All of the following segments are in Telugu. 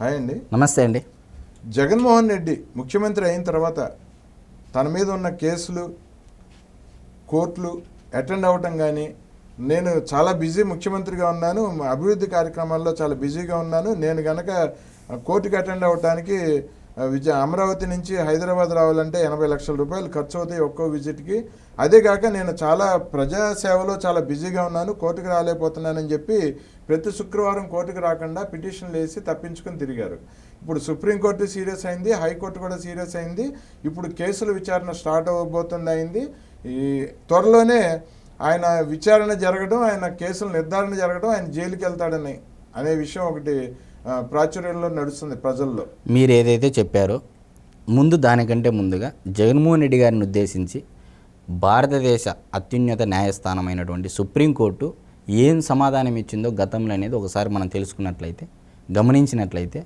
హాయ్ అండి. నమస్తే అండి. జగన్మోహన్ రెడ్డి ముఖ్యమంత్రి అయిన తర్వాత తన మీద ఉన్న కేసులు కోర్టులు అటెండ్ అవ్వటం కానీ నేను చాలా బిజీ ముఖ్యమంత్రిగా ఉన్నాను అభివృద్ధి కార్యక్రమాల్లో చాలా బిజీగా ఉన్నాను నేను గనక కోర్టుకి అటెండ్ అవ్వటానికి విజయ అమరావతి నుంచి హైదరాబాద్ రావాలంటే ఎనభై లక్షల రూపాయలు ఖర్చు అవుతాయి ఒక్కో విజిట్కి. అదే కాక నేను చాలా ప్రజాసేవలో చాలా బిజీగా ఉన్నాను కోర్టుకు రాలేకపోతున్నానని చెప్పి ప్రతి శుక్రవారం కోర్టుకు రాకుండా పిటిషన్లు వేసి తప్పించుకుని తిరిగారు. ఇప్పుడు సుప్రీంకోర్టు సీరియస్ అయింది హైకోర్టు కూడా సీరియస్ అయింది. ఇప్పుడు కేసుల విచారణ స్టార్ట్ అవ్వబోతుంది అయింది. ఈ త్వరలోనే ఆయన విచారణ జరగడం ఆయన కేసులు నిర్ధారణ జరగడం ఆయన జైలుకి వెళ్తాడని అనే విషయం ఒకటి ప్రాచుర్యంలో నడుస్తుంది ప్రజల్లో. మీరు ఏదైతే చెప్పారో ముందు దానికంటే ముందుగా జగన్మోహన్ రెడ్డి గారిని ఉద్దేశించి భారతదేశ అత్యున్నత న్యాయస్థానమైనటువంటి సుప్రీంకోర్టు ఏం సమాధానం ఇచ్చిందో గతంలో అనేది ఒకసారి మనం తెలుసుకున్నట్లయితే గమనించినట్లయితే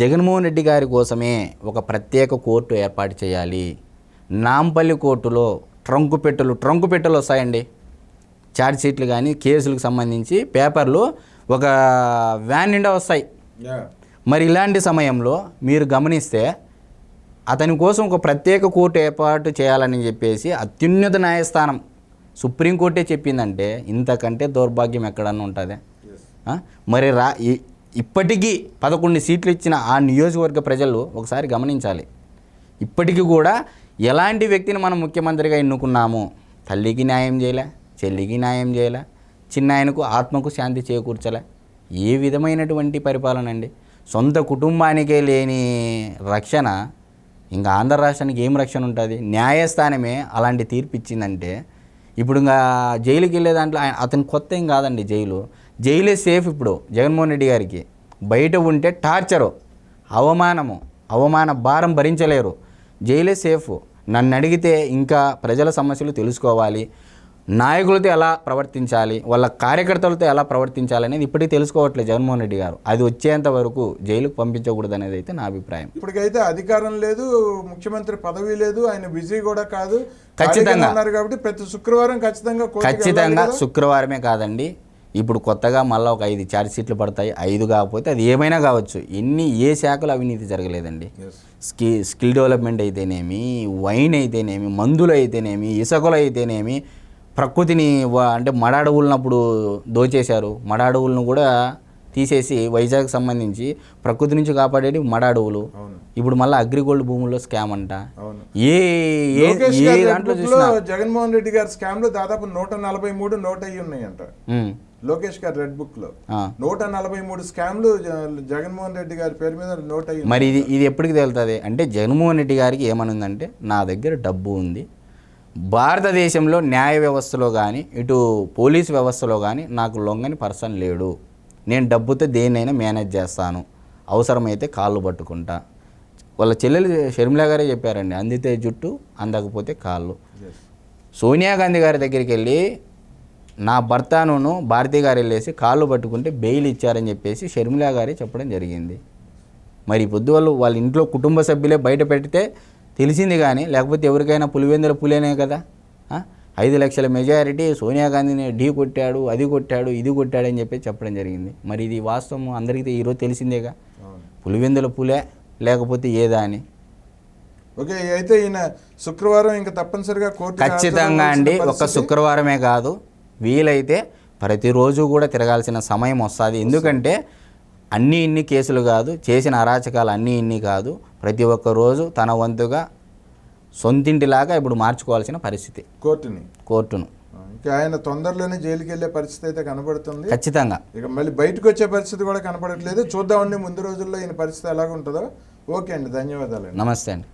జగన్మోహన్ రెడ్డి గారి కోసమే ఒక ప్రత్యేక కోర్టు ఏర్పాటు చేయాలి. నాంపల్లి కోర్టులో ట్రంకు పెట్టెలు ట్రంకు పెట్టెలు వస్తాయండి. ఛార్జ్ షీట్లు కానీ కేసులకు సంబంధించి పేపర్లు ఒక వ్యాన్ నిండా వస్తాయి. మరి ఇలాంటి సమయంలో మీరు గమనిస్తే అతని కోసం ఒక ప్రత్యేక కోర్టు ఏర్పాటు చేయాలని చెప్పేసి అత్యున్నత న్యాయస్థానం సుప్రీంకోర్టే చెప్పిందంటే ఇంతకంటే దౌర్భాగ్యం ఎక్కడన్నా ఉంటుంది. మరి రా ఇప్పటికీ పదకొండు సీట్లు ఇచ్చిన ఆ నియోజకవర్గ ప్రజలు ఒకసారి గమనించాలి. ఇప్పటికీ కూడా ఎలాంటి వ్యక్తిని మనం ముఖ్యమంత్రిగా ఎన్నుకున్నాము తల్లికి న్యాయం చేయలే చెల్లికి న్యాయం చేయలే చిన్న ఆయనకు ఆత్మకు శాంతి చేకూర్చలే. ఏ విధమైనటువంటి పరిపాలన అండి? సొంత కుటుంబానికే లేని రక్షణ ఇంకా ఆంధ్ర రాష్ట్రానికి ఏం రక్షణ ఉంటుంది? న్యాయస్థానమే అలాంటి తీర్పు ఇచ్చిందంటే ఇప్పుడు ఇంకా జైలుకి వెళ్ళే దాంట్లో అతని అతను కొత్త ఏం కాదండి జైలు. జైలే సేఫ్ ఇప్పుడు జగన్మోహన్ రెడ్డి గారికి. బయట ఉంటే టార్చరు అవమానము అవమాన భారం భరించలేరు. జైలే సేఫ్ నన్ను అడిగితే ఇంకా ప్రజల సమస్యలు తెలుసుకోవాలి. నాయకులతో ఎలా ప్రవర్తించాలి వాళ్ళ కార్యకర్తలతో ఎలా ప్రవర్తించాలి అనేది ఇప్పటికీ తెలుసుకోవట్లేదు జగన్మోహన్ రెడ్డి గారు అది వచ్చేంత వరకు జైలుకు పంపించకూడదు అనేది అయితే నా అభిప్రాయం ఇప్పటికైతే అధికారం లేదు ముఖ్యమంత్రి పదవి లేదు ఆయన బిజీ కూడా కాదు ఖచ్చితంగా. ఉన్నారు కాబట్టి ప్రతి శుక్రవారం ఖచ్చితంగా ఖచ్చితంగా? శుక్రవారమే కాదండి ఇప్పుడు కొత్తగా మళ్ళీ ఒక ఐదు ఛార్జ్ షీట్లు పడతాయి ఐదు కాకపోతే అది ఏమైనా కావచ్చు ఎన్ని ఏ శాఖలో అవినీతి జరగలేదండి. స్కి స్కిల్ డెవలప్మెంట్ అయితేనేమి వైన్ అయితేనేమి మందులు అయితేనేమి ఇసుకలు అయితేనేమి ప్రకృతిని అంటే మడ అడవులనప్పుడు దోచేశారు. మడ అడవులను కూడా తీసేసి వైజాగ్ సంబంధించి ప్రకృతి నుంచి కాపాడేది మడ అడవులు ఇప్పుడు మళ్ళీ అగ్రిగోల్డ్ భూముల్లో స్కామ్ అంట. ఏ ఏ దాంట్లో చూసినా జగన్మోహన్ రెడ్డి గారి స్కామ్లో దాదాపు నూట నలభై మూడు నోట్ అయ్యి ఉన్నాయంట. లోకేష్ గారి రెడ్ బుక్లో. నూట నలభై మూడు స్కామ్లు జగన్మోహన్ రెడ్డి గారి పేరు మీద నోట్ అయ్యి మరి ఇది ఇది ఎప్పటికి తేలుతుంది? అంటే జగన్మోహన్ రెడ్డి గారికి ఏమనుందంటే నా దగ్గర డబ్బు ఉంది భారతదేశంలో న్యాయ వ్యవస్థలో కానీ ఇటు పోలీస్ వ్యవస్థలో కానీ నాకు లొంగని పర్సన్ లేడు. నేను డబ్బుతో దేన్నైనా మేనేజ్ చేస్తాను. అవసరమైతే కాళ్ళు పట్టుకుంటా. వాళ్ళ చెల్లెలు షర్మిల గారే చెప్పారండి అందితే జుట్టు అందకపోతే కాళ్ళు. సోనియా గాంధీ గారి దగ్గరికి వెళ్ళి నా భర్తను భారతి గారు వెళ్ళేసి కాళ్ళు పట్టుకుంటే బెయిల్ ఇచ్చారని చెప్పేసి షర్మిల గారే చెప్పడం జరిగింది. మరి పొద్దు వాళ్ళు వాళ్ళ ఇంట్లో కుటుంబ సభ్యులే బయట పెడితే తెలిసింది కానీ లేకపోతే ఎవరికైనా పులివెందుల పులేనే కదా? ఐదు లక్షల మెజారిటీ సోనియా గాంధీని ఢీ కొట్టాడు అది కొట్టాడు ఇది కొట్టాడు అని చెప్పి చెప్పడం జరిగింది. మరి ఇది వాస్తవం అందరికీ ఈరోజు తెలిసిందేగా? పులివెందుల పులే లేకపోతే ఏదా అని? ఓకే అయితే ఈయన శుక్రవారం ఇంకా తప్పనిసరిగా కోర్టు ఖచ్చితంగా అండి ఒక శుక్రవారమే కాదు వీలైతే ప్రతిరోజు కూడా తిరగాల్సిన సమయం వస్తుంది. ఎందుకంటే అన్ని ఇన్ని కేసులు కాదు చేసిన అరాచకాలు అన్నీ ఇన్ని కాదు. ప్రతి ఒక్క రోజు తన వంతుగా సొంతింటిలాగా ఇప్పుడు మార్చుకోవాల్సిన పరిస్థితి. కోర్టుని? కోర్టును. ఇంకా ఆయన తొందరలోనే జైలుకి వెళ్ళే పరిస్థితి అయితే కనబడుతుంది. ఖచ్చితంగా. ఇక మళ్ళీ బయటకు వచ్చే పరిస్థితి కూడా కనపడట్లేదు. చూద్దామండి ముందు రోజుల్లో ఈయన పరిస్థితి ఎలాగ ఉంటుందో ఓకే అండి ధన్యవాదాలు నమస్తే అండి.